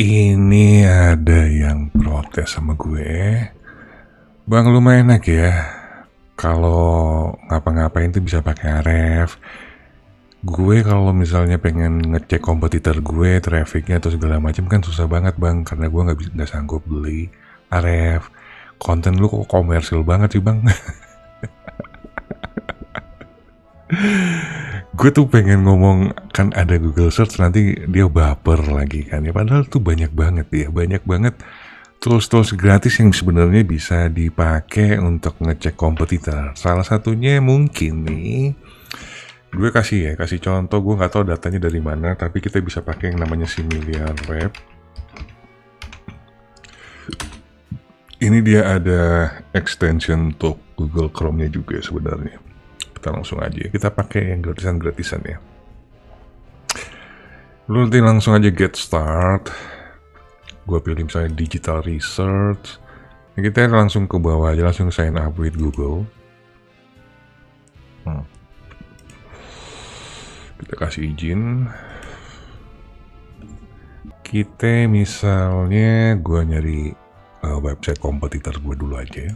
Ini ada yang protes sama gue. Bang lumayan enak ya. Kalau ngapa-ngapain tuh bisa pakai RF. Gue kalau misalnya pengen ngecek kompetitor gue, trafficnya atau segala macam kan susah banget bang, karena gue nggak bisa nggak sanggup beli RF. Konten lu kok komersil banget sih bang. gue tuh pengen ngomong kan ada Google Search nanti dia baper lagi kan ya. Padahal tuh banyak banget ya banyak banget tools-tools gratis yang sebenarnya bisa dipakai untuk ngecek kompetitor. Salah satunya mungkin nih gue kasih ya kasih contoh gue nggak tahu datanya dari mana tapi kita bisa pakai yang namanya Similar Web. Ini dia ada extension untuk Google Chrome-nya juga sebenarnya kita langsung aja kita pakai yang gratisan-gratisan ya. Lu nanti langsung aja get start. Gue pilih misalnya digital research. Ya kita langsung ke bawah aja langsung sign up with Google. Hmm. kita kasih izin. Kita misalnya gue nyari uh, website kompetitor gue dulu aja.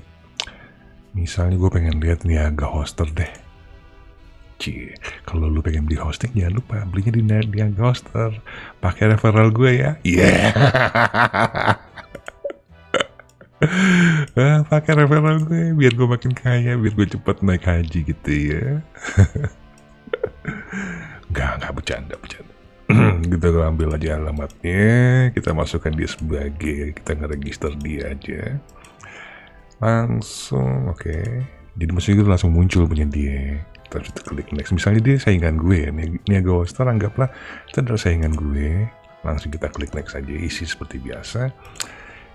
Misalnya gue pengen lihat nih agak hoster deh Cie, kalau lu pengen beli hosting jangan lupa belinya di Nerdian Hoster. Pakai referral gue ya. Iya. Yeah. pakai referral gue biar gue makin kaya, biar gue cepet naik haji gitu ya. Gak, gak bercanda, bercanda. kita ambil aja alamatnya, kita masukkan dia sebagai, kita ngeregister dia aja. Langsung, oke. Okay. Jadi maksudnya itu langsung muncul punya dia terus klik next. Misalnya dia saingan gue Niaga Hoster anggaplah itu adalah saingan gue. Langsung kita klik next aja isi seperti biasa.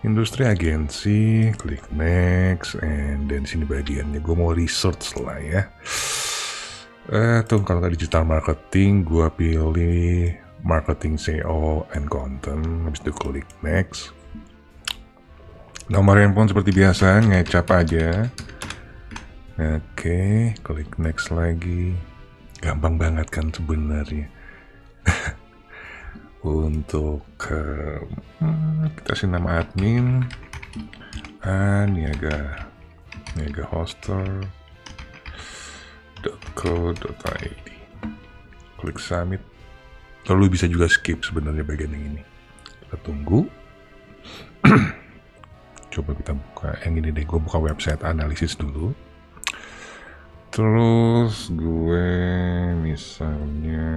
Industri agensi klik next and then sini bagiannya. Gue mau research lah ya. Eh tuh kalau nggak digital marketing gue pilih marketing SEO and content. Habis itu klik next. Nomor handphone seperti biasa ngecap aja Oke, klik next lagi. Gampang banget kan sebenarnya. Untuk uh, kita kasih nama admin. Ah, niaga. Niaga hoster .co.id klik submit. Lalu bisa juga skip sebenarnya bagian yang ini. Kita tunggu. Coba kita buka. Yang ini deh gue buka website analisis dulu Terus gue misalnya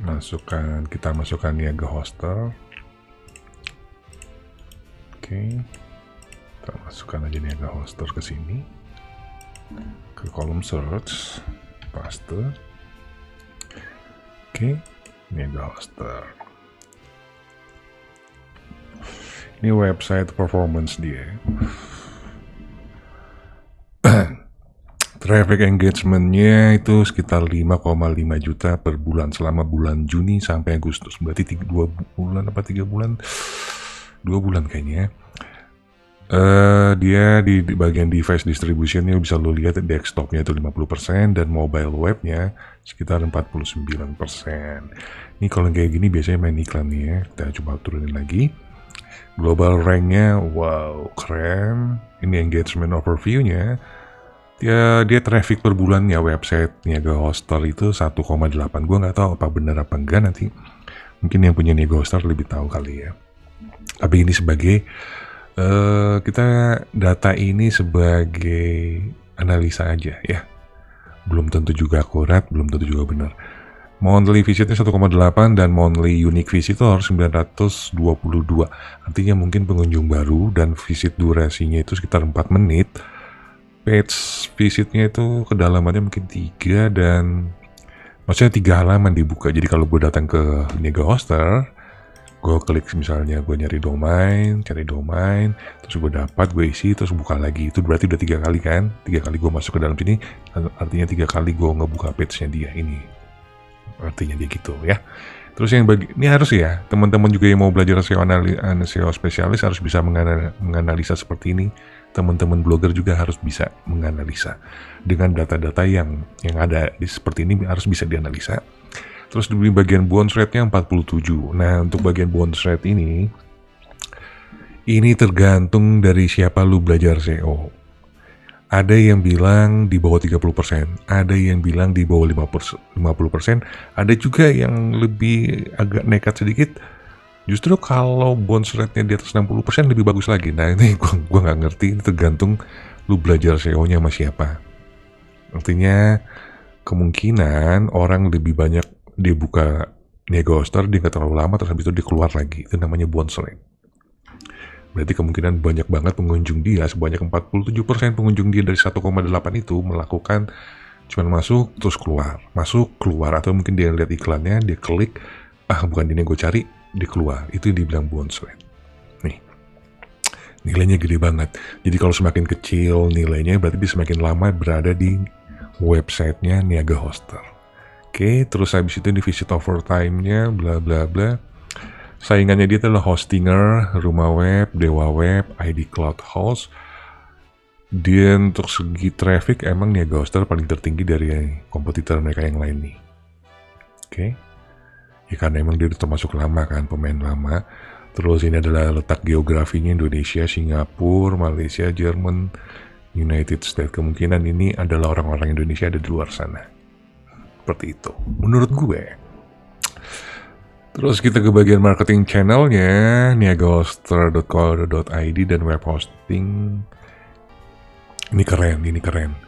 masukkan kita masukkan niaga hoster. Oke. Kita masukkan aja niaga hoster ke sini. Ke kolom search, paste. Oke, niaga hoster. Ini website performance dia. Traffic engagementnya itu sekitar 5,5 juta per bulan selama bulan Juni sampai Agustus. Berarti 2 bulan apa 3 bulan? 2 bulan kayaknya. Uh, dia di, di bagian device distributionnya bisa lo lihat desktopnya itu 50% dan mobile webnya sekitar 49%. Ini kalau kayak gini biasanya main iklan nih ya. Kita coba turunin lagi. Global ranknya wow keren. Ini engagement overviewnya dia dia traffic per bulannya website Niaga Hoster itu 1,8 gue nggak tahu apa benar apa enggak nanti. Mungkin yang punya Niaga Hoster lebih tahu kali ya. Tapi ini sebagai uh, kita data ini sebagai analisa aja ya. Belum tentu juga akurat belum tentu juga benar. Monthly visitnya 1,8 dan monthly unique visit itu harus 922 artinya mungkin pengunjung baru dan visit durasinya itu sekitar 4 menit page visitnya itu kedalamannya mungkin tiga dan maksudnya tiga halaman dibuka. Jadi kalau gue datang ke Niaga Hoster gue klik misalnya gue nyari domain cari domain terus gue dapat gue isi terus buka lagi. Itu berarti udah tiga kali kan? Tiga kali gue masuk ke dalam sini artinya tiga kali gue ngebuka page nya dia ini. Artinya dia gitu ya. Terus yang bagi ini harus ya teman-teman juga yang mau belajar SEO, SEO spesialis harus bisa menganalisa seperti ini teman-teman blogger juga harus bisa menganalisa dengan data-data yang yang ada di seperti ini harus bisa dianalisa Terus di bagian bounce rate-nya 47. Nah, untuk bagian bounce rate ini ini tergantung dari siapa lu belajar SEO. Ada yang bilang di bawah 30%, ada yang bilang di bawah 50%, ada juga yang lebih agak nekat sedikit. Justru kalau bounce rate-nya di atas 60% lebih bagus lagi. Nah ini gua, gua nggak ngerti, ini tergantung lu belajar SEO-nya sama siapa. Artinya kemungkinan orang lebih banyak dia buka Hoster, dia nggak terlalu lama, terus habis itu dia keluar lagi. Itu namanya bounce rate. Berarti kemungkinan banyak banget pengunjung dia, sebanyak 47% pengunjung dia dari 1,8 itu melakukan cuman masuk terus keluar, masuk keluar atau mungkin dia lihat iklannya, dia klik, ah bukan ini gue cari, dia keluar. Itu dibilang bounce rate. Nih, nilainya gede banget. Jadi kalau semakin kecil nilainya berarti dia semakin lama berada di websitenya Niaga Hoster. Oke, terus habis itu di visit overtime-nya, bla bla bla Saingannya dia adalah Hostinger, Rumah Web, Dewa Web, ID Cloud Host. Dia untuk segi traffic emang Niaga Hoster paling tertinggi dari kompetitor mereka yang lain nih. Oke. Okay. Ya karena emang dia termasuk lama kan, pemain lama. Terus ini adalah letak geografinya Indonesia, Singapura, Malaysia, Jerman, United States. Kemungkinan ini adalah orang-orang Indonesia ada di luar sana. Seperti itu. Menurut gue. Terus kita ke bagian marketing channelnya, niagahoster.co.id dan web hosting. Ini keren, ini keren.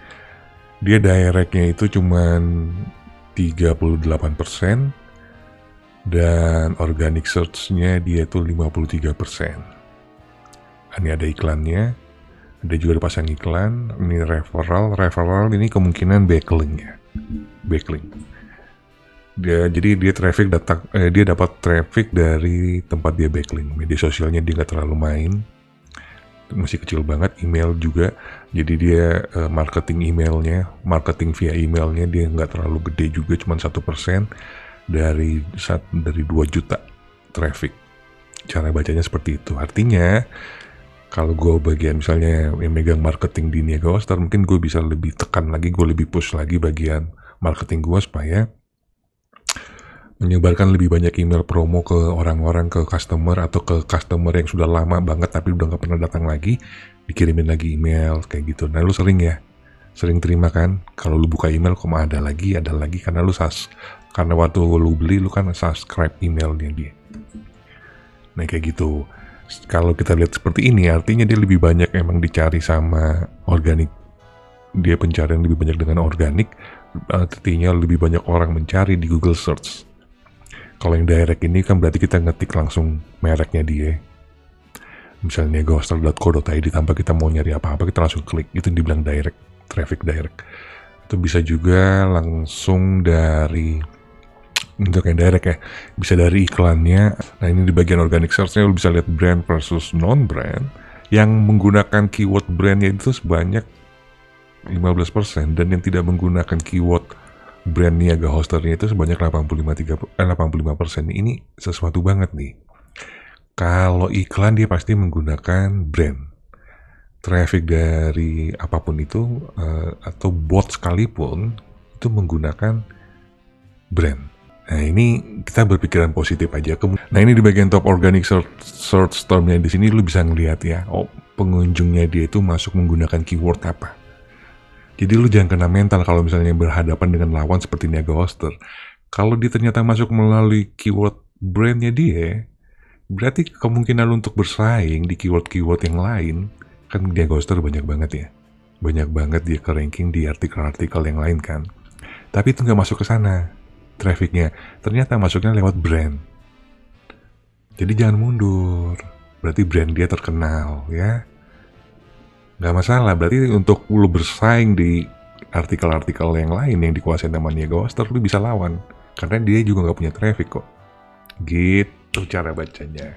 Dia directnya itu cuman 38% dan organic search-nya dia itu 53%. Ini ada iklannya, ada juga pasang iklan, ini referral, referral ini kemungkinan backlink ya. Backlink dia jadi dia traffic datang eh, dia dapat traffic dari tempat dia backlink media sosialnya dia nggak terlalu main masih kecil banget email juga jadi dia uh, marketing emailnya marketing via emailnya dia nggak terlalu gede juga cuma satu persen dari saat dari 2 juta traffic. Cara bacanya seperti itu. Artinya kalau gue bagian misalnya yang megang marketing di Niaga Hoster mungkin gue bisa lebih tekan lagi gue lebih push lagi bagian marketing gue supaya menyebarkan lebih banyak email promo ke orang-orang ke customer atau ke customer yang sudah lama banget tapi udah nggak pernah datang lagi dikirimin lagi email kayak gitu. Nah lu sering ya? Sering terima kan? Kalau lu buka email kok ada lagi ada lagi? Karena lu sas karena waktu lu beli lu kan subscribe emailnya dia. Nah kayak gitu. Kalau kita lihat seperti ini artinya dia lebih banyak emang dicari sama organik. Dia pencarian lebih banyak dengan organik artinya lebih banyak orang mencari di Google Search. Kalau yang direct ini kan berarti kita ngetik langsung mereknya dia. Misalnya ghoster.co.id tanpa kita mau nyari apa-apa kita langsung klik. Itu dibilang direct, traffic direct. Itu bisa juga langsung dari untuk yang direct ya bisa dari iklannya nah ini di bagian organic search-nya lu bisa lihat brand versus non brand yang menggunakan keyword brandnya itu sebanyak 15% dan yang tidak menggunakan keyword brand niaga hosternya itu sebanyak 85 eh, 85 persen ini sesuatu banget nih. Kalau iklan dia pasti menggunakan brand. Traffic dari apa pun itu uh, atau bot sekalipun itu menggunakan brand. Nah ini kita berpikiran positif aja. Nah ini di bagian top organic search, termnya di sini lu bisa ngeliat ya. Oh pengunjungnya dia itu masuk menggunakan keyword apa jadi lu jangan kena mental kalau misalnya berhadapan dengan lawan seperti Niaga Hoster. Kalau dia ternyata masuk melalui keyword brandnya dia, berarti kemungkinan lu untuk bersaing di keyword-keyword yang lain, kan Niaga Hoster banyak banget ya. Banyak banget dia ke ranking di artikel-artikel yang lain kan. Tapi itu nggak masuk ke sana trafficnya. Ternyata masuknya lewat brand. Jadi jangan mundur. Berarti brand dia terkenal ya. Nggak masalah. Berarti untuk lu bersaing di artikel-artikel yang lain yang dikuasai namanya Ghoster lu bisa lawan. Karena dia juga nggak punya traffic kok. Gitu cara bacanya.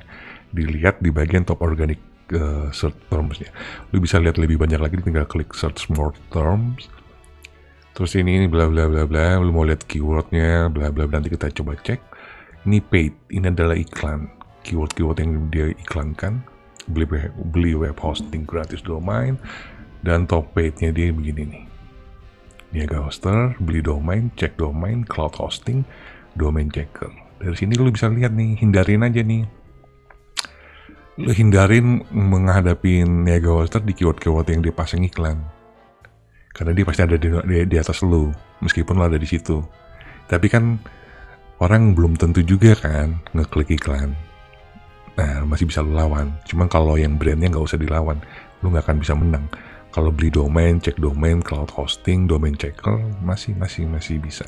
Dilihat di bagian top organic uh, search termsnya. Lu bisa lihat lebih banyak lagi tinggal klik search more terms terus ini ini bla bla bla bla lu mau lihat keywordnya bla bla bla nanti kita coba cek ini paid ini adalah iklan keyword-keyword yang dia iklankan beli beli web hosting gratis domain dan top page-nya dia begini nih. Niaga Hoster, beli domain, cek domain, cloud hosting, domain checker. Dari sini lu bisa lihat nih, hindarin aja nih. Lu hindarin menghadapi niaga hoster di keyword-keyword yang dia pasang iklan. Karena dia pasti ada di, di, di atas lu, meskipun lu ada di situ. Tapi kan orang belum tentu juga kan ngeklik iklan. Nah, masih bisa lu lawan. Cuman kalau yang brandnya nggak usah dilawan, lu nggak akan bisa menang. Kalau beli domain, cek domain, cloud hosting, domain checker, masih masih masih bisa.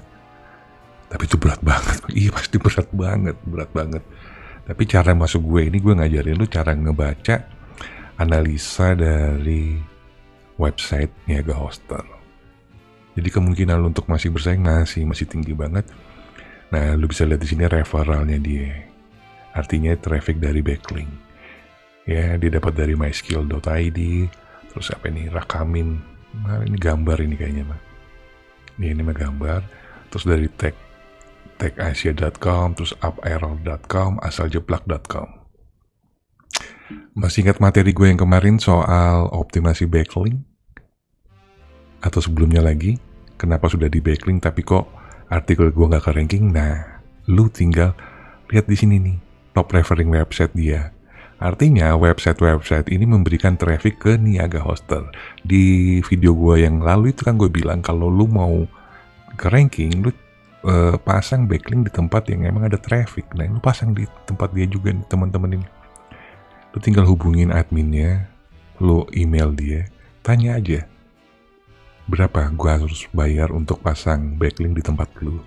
Tapi itu berat banget. Iya pasti berat banget, berat banget. Tapi cara masuk gue ini gue ngajarin lu cara ngebaca analisa dari website Niaga Hoster. Jadi kemungkinan untuk masih bersaing masih masih tinggi banget. Nah, lu bisa lihat di sini referralnya dia. Artinya traffic dari backlink. Ya, dia dapat dari myskill.id, terus apa ini rakamin. Nah, ini gambar ini kayaknya mah. Ini ini mah gambar. Terus dari tag tegasia.com, terus uparrow.com, asaljeplak.com. Masih ingat materi gue yang kemarin soal optimasi backlink? Atau sebelumnya lagi, kenapa sudah di backlink tapi kok artikel gue nggak ke ranking? Nah, lu tinggal lihat di sini nih, top referring website dia. Artinya website-website ini memberikan traffic ke Niaga Hoster. Di video gue yang lalu itu kan gue bilang kalau lu mau ke ranking, lu uh, pasang backlink di tempat yang emang ada traffic. Nah, lu pasang di tempat dia juga nih teman-teman ini. Lu tinggal hubungin adminnya, lu email dia, tanya aja berapa gua harus bayar untuk pasang backlink di tempat lu.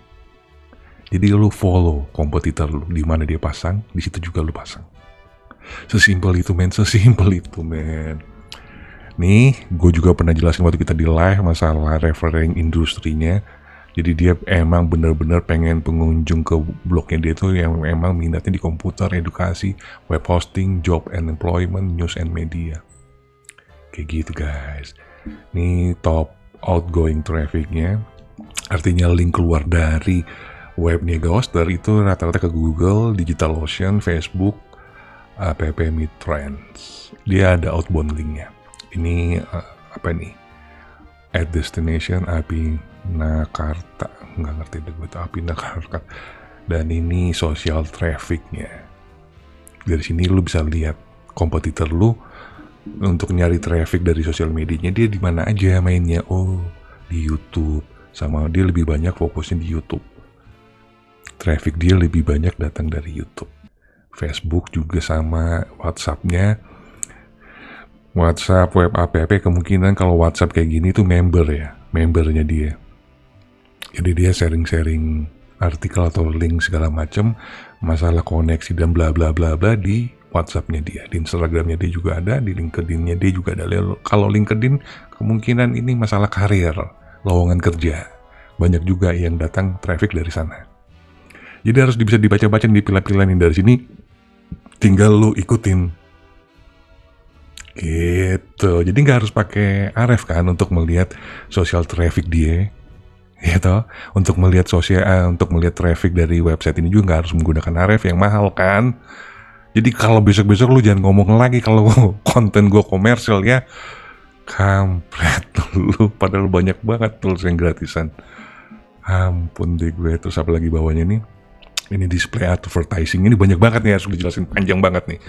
Jadi lu follow kompetitor lu di mana dia pasang, di situ juga lu pasang. Sesimpel itu men, sesimpel itu men. Nih, gue juga pernah jelasin waktu kita di live masalah referring industrinya. Jadi dia emang bener-bener pengen pengunjung ke blognya dia tuh yang emang minatnya di komputer, edukasi, web hosting, job and employment, news and media. Kayak gitu guys. Nih top outgoing trafficnya, artinya link keluar dari webnya Ghoster itu rata-rata ke Google, DigitalOcean, Facebook, app Trends. Dia ada outbound linknya. Ini uh, apa nih? At destination API Nakarta. Nggak ngerti deh gue tuh API Nakarta. Dan ini social trafficnya. Dari sini lu bisa lihat kompetitor lu untuk nyari traffic dari sosial medianya dia di mana aja mainnya. Oh, di YouTube. Sama dia lebih banyak fokusnya di YouTube. Traffic dia lebih banyak datang dari YouTube. Facebook juga sama WhatsApp-nya. WhatsApp, web app, kemungkinan kalau WhatsApp kayak gini tuh member ya, membernya dia. Jadi dia sharing-sharing artikel atau link segala macam, masalah koneksi dan bla bla bla bla di WhatsApp-nya dia, di Instagram-nya dia juga ada, di LinkedIn-nya dia juga ada. Kalau LinkedIn kemungkinan ini masalah karir, lowongan kerja. Banyak juga yang datang traffic dari sana. Jadi harus bisa dibaca-baca dipilah-pilah nih dari sini tinggal lu ikutin gitu jadi nggak harus pakai RF kan untuk melihat social traffic dia gitu. Untuk melihat sosial eh, untuk melihat traffic dari website ini juga nggak harus menggunakan RF yang mahal kan? Jadi kalau besok-besok lu jangan ngomong lagi kalau konten gue komersial ya. Kampret lu padahal banyak banget tools yang gratisan. Ampun deh gue terus apa lagi bawahnya nih? Ini display advertising ini banyak banget nih harus dijelasin panjang banget nih.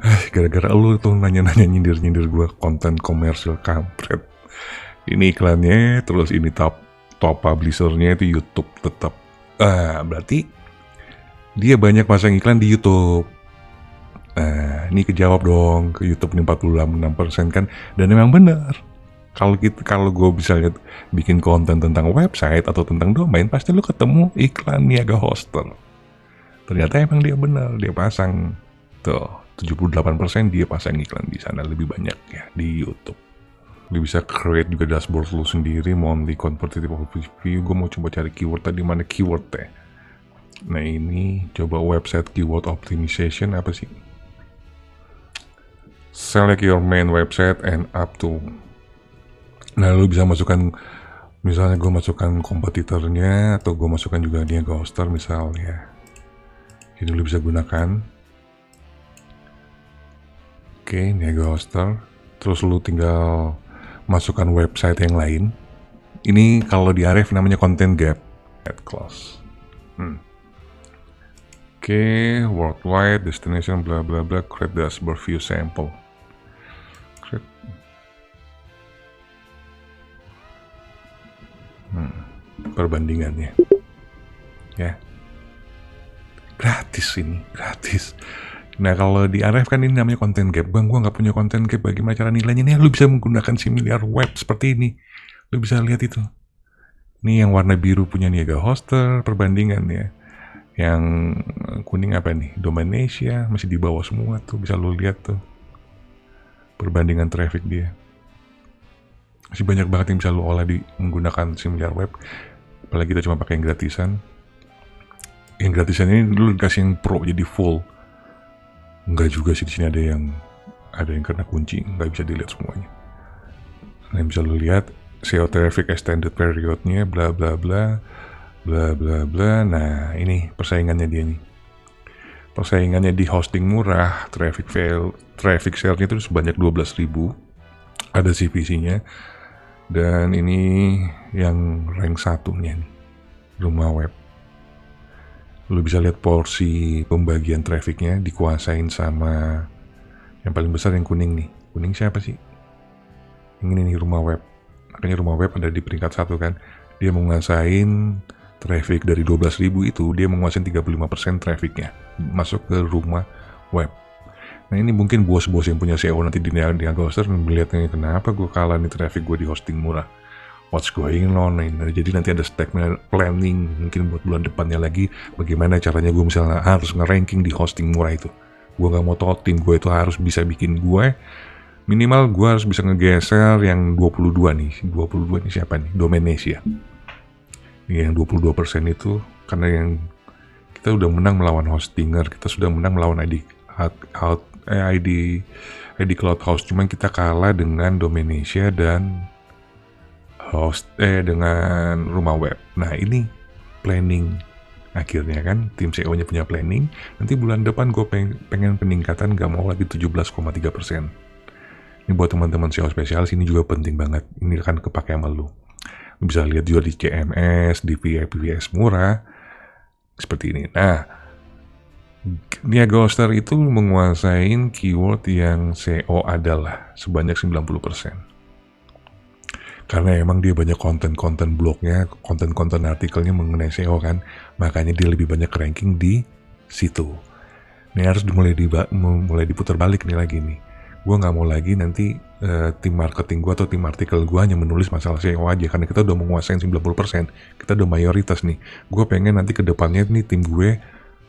Eh, gara-gara lu tuh nanya-nanya nyindir-nyindir gue konten komersial kampret. Ini iklannya terus ini top top publishernya itu YouTube tetap ah berarti dia banyak pasang iklan di YouTube. Nah, ini kejawab dong ke YouTube nih 46% kan? Dan memang benar kalau gitu kalau gue bisa lihat bikin konten tentang website atau tentang domain pasti lu ketemu iklan niaga hoster. Ternyata emang dia benar dia pasang. Tuh 78% dia pasang iklan di sana lebih banyak ya di YouTube lu bisa create juga dashboard lu sendiri monthly competitive overview gue mau coba cari keyword tadi mana keyword teh nah ini coba website keyword optimization apa sih select your main website and up to Nah, lu bisa masukkan misalnya gue masukkan kompetitornya atau gue masukkan juga dia ghoster misalnya. Ini lu bisa gunakan. Oke, ini ghoster. Terus lu tinggal masukkan website yang lain. Ini kalau di Arif namanya content gap. Add close. Hmm. Oke, worldwide destination bla bla bla create dashboard view sample. Hmm, perbandingannya. Ya. Gratis ini, gratis. Nah kalau di RF kan ini namanya content gap. Bang, gua nggak punya content gap. Bagaimana cara nilainya? Nih, lu bisa menggunakan similar web seperti ini. Lu bisa lihat itu. Ini yang warna biru punya Niaga Hoster, perbandingan ya yang kuning apa nih Dominasia masih di bawah semua tuh bisa lo lihat tuh perbandingan traffic dia masih banyak banget yang bisa lo olah di menggunakan similar web apalagi kita cuma pakai yang gratisan yang gratisan ini dulu dikasih yang pro jadi full enggak juga sih di sini ada yang ada yang kena kunci nggak bisa dilihat semuanya nah bisa lo lihat SEO traffic extended periodnya bla bla bla bla bla bla. Nah, ini persaingannya dia nih. Persaingannya di hosting murah, traffic fail, traffic share-nya itu sebanyak 12.000. Ada CPC-nya. Dan ini yang rank satunya nih, rumah web. Lu bisa lihat porsi pembagian trafficnya dikuasain sama yang paling besar yang kuning nih. Kuning siapa sih? Yang ini nih rumah web. Makanya rumah web ada di peringkat satu kan. Dia menguasain traffic dari 12.000 itu dia menguasai 35% trafficnya masuk ke rumah web. Nah ini mungkin bos-bos yang punya SEO nanti di Niaga Hoster melihatnya kenapa gue kalah nih traffic gue di hosting murah. What's going on? Nah, jadi nanti ada statement planning mungkin buat bulan depannya lagi bagaimana caranya gue misalnya harus nge-ranking di hosting murah itu. Gue gak mau tau tim gue itu harus bisa bikin gue minimal gue harus bisa ngegeser yang 22 nih. 22 ini siapa nih? Domenesia yang 22% itu karena yang kita udah menang melawan hostinger, kita sudah menang melawan ID out, eh, ID ID Cloud Host, cuman kita kalah dengan Dominasia dan host eh dengan rumah web. Nah, ini planning akhirnya kan tim CEO-nya punya planning. Nanti bulan depan gue pengen, pengen peningkatan gak mau lagi 17,3 persen. Ini buat teman-teman SEO spesialis ini juga penting banget. Ini akan kepake sama lu bisa lihat juga di CMS, di VPS murah, seperti ini. Nah, Niaga Hoster itu menguasai keyword yang SEO adalah sebanyak 90%. Karena emang dia banyak konten-konten blognya, konten-konten artikelnya mengenai SEO kan, makanya dia lebih banyak ranking di situ. Ini harus dimulai di, mulai diputar balik nih lagi nih. Gue nggak mau lagi nanti uh, tim marketing gue atau tim artikel gue hanya menulis masalah SEO aja. Karena kita udah menguasai 90% kita udah mayoritas nih. Gue pengen nanti ke depannya nih tim gue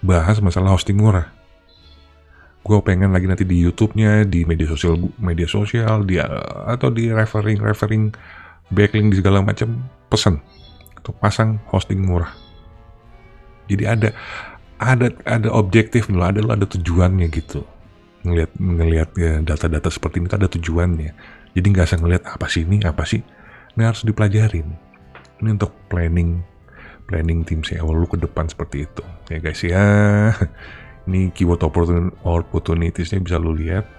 bahas masalah hosting murah. Gue pengen lagi nanti di YouTube-nya di media sosial media sosial di atau di referring referring backlink di segala macam pesan atau pasang hosting murah. Jadi ada ada ada objektif loh ada ada tujuannya gitu. Ngelihat ngelihat ya, data-data seperti ini ada tujuannya. Jadi nggak usah ngelihat apa sih ini? Apa sih? Ini harus dipelajarin. Ini untuk planning planning tim SEO lu ke depan seperti itu. Ya guys ya. Ini keyword opportunitiesnya bisa lu lihat.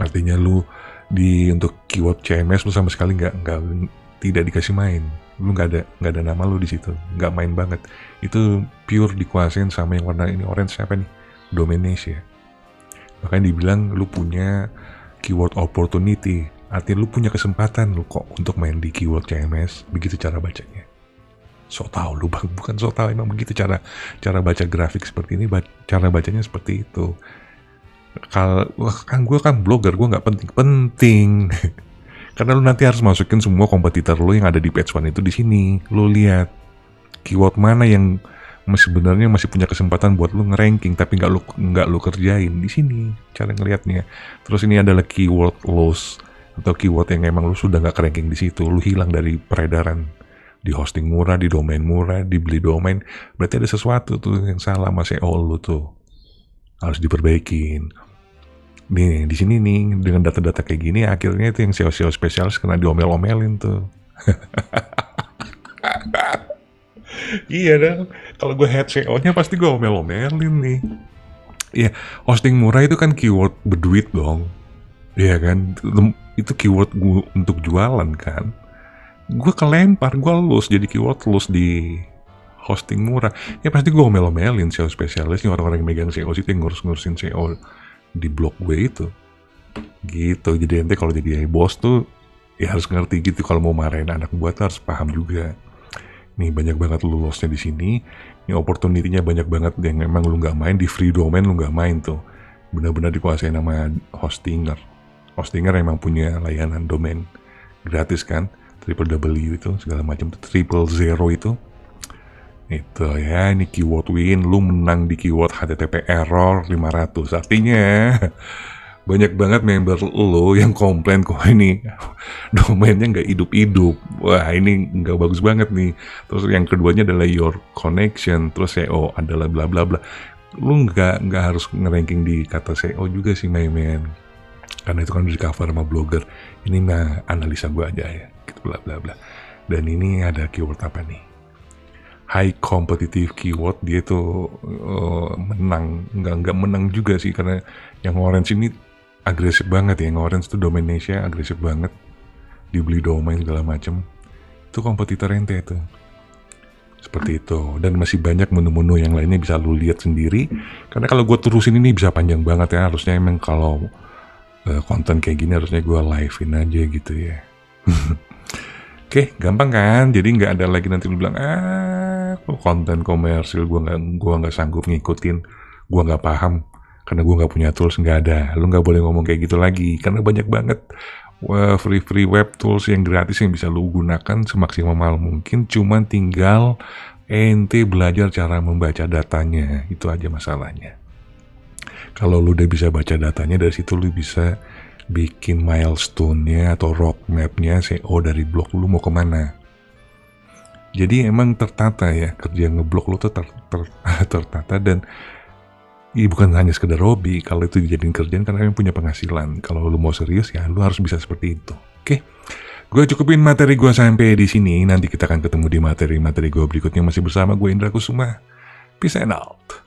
Artinya lu di untuk keyword CMS lu sama sekali nggak nggak tidak dikasih main lu nggak ada nggak ada nama lu di situ nggak main banget itu pure dikuasain sama yang warna ini orange siapa nih Dominasia Makanya dibilang lu punya keyword opportunity. Artinya lu punya kesempatan lu kok untuk main di keyword CMS. Begitu cara bacanya. So tau lu bang, bukan so tau emang begitu cara cara baca grafik seperti ini, cara bacanya seperti itu. Kalau kan gue kan blogger, gue nggak penting penting. Karena lu nanti harus masukin semua kompetitor lu yang ada di page one itu di sini. Lu lihat keyword mana yang sebenarnya masih punya kesempatan buat lu ngeranking tapi nggak lu nggak lu kerjain di sini cara ngelihatnya. Terus ini adalah keyword loss atau keyword yang emang lu sudah nggak ranking di situ. Lu hilang dari peredaran. Di hosting murah di domain murah dibeli domain. Berarti ada sesuatu tuh yang salah sama SEO lu tuh harus diperbaikin nih di sini nih dengan data-data kayak gini akhirnya itu yang SEO-SEO spesialis kena diomel-omelin tuh iya dong. Kalau gue head CEO-nya pasti gue omel-omelin nih. Iya, hosting murah itu kan keyword berduit dong. Iya kan? Itu keyword gue untuk jualan kan. Gue kelempar, gue lulus jadi keyword lulus di hosting murah. Ya pasti gue omel-omelin SEO spesialis nih orang-orang yang megang SEO sih yang ngurus-ngurusin SEO di blog gue itu. Gitu jadi ente kalau jadi bos tuh ya harus ngerti gitu kalau mau marahin anak buat harus paham juga. Nih banyak banget lulusnya di sini. Ini opportunity-nya banyak banget yang memang lu nggak main di free domain lu nggak main tuh. Benar-benar dikuasai nama hostinger. Hostinger emang punya layanan domain gratis kan triple W itu segala macam triple zero itu itu ya ini keyword win. Lu menang di keyword HTTP error 500 artinya banyak banget member lo yang komplain kok ini domainnya nggak hidup-hidup. Wah ini nggak bagus banget nih. Terus yang keduanya adalah your connection terus SEO adalah bla bla bla. Lu nggak nggak harus ngeranking di kata SEO juga sih men karena itu kan di cover sama blogger. Ini mah analisa gua aja ya gitu bla bla bla. Dan ini ada keyword apa nih high competitive keyword dia tuh uh, menang. Nggak nggak menang juga sih karena yang orange ini agresif banget ya. Yang orange domain Indonesia agresif banget. Dibeli domain segala macem. Itu kompetitor ente itu. Seperti itu. Dan masih banyak menu-menu yang lainnya bisa lu lihat sendiri. Karena kalau gue terusin ini bisa panjang banget ya. Harusnya emang kalau uh, konten kayak gini harusnya gue livein aja gitu ya. Oke, gampang kan? Jadi nggak ada lagi nanti lu bilang ah konten komersil gue nggak gua nggak sanggup ngikutin, gue nggak paham karena gue nggak punya tools nggak ada. Lu nggak boleh ngomong kayak gitu lagi karena banyak banget free free web tools yang gratis yang bisa lu gunakan semaksimal mungkin. Cuman tinggal ente belajar cara membaca datanya itu aja masalahnya. Kalau lu udah bisa baca datanya dari situ lu bisa bikin milestone-nya atau roadmap-nya SEO dari blog lu mau ke mana. Jadi emang tertata ya kerja ngeblok lu tuh ter, ter, tertata dan ya bukan hanya sekedar hobi kalau itu dijadiin kerjaan karena emang punya penghasilan. Kalau lu mau serius ya lu harus bisa seperti itu. Oke. Gue cukupin materi gue sampai di sini. Nanti kita akan ketemu di materi-materi gue berikutnya masih bersama gue Indra Kusuma. Peace and out.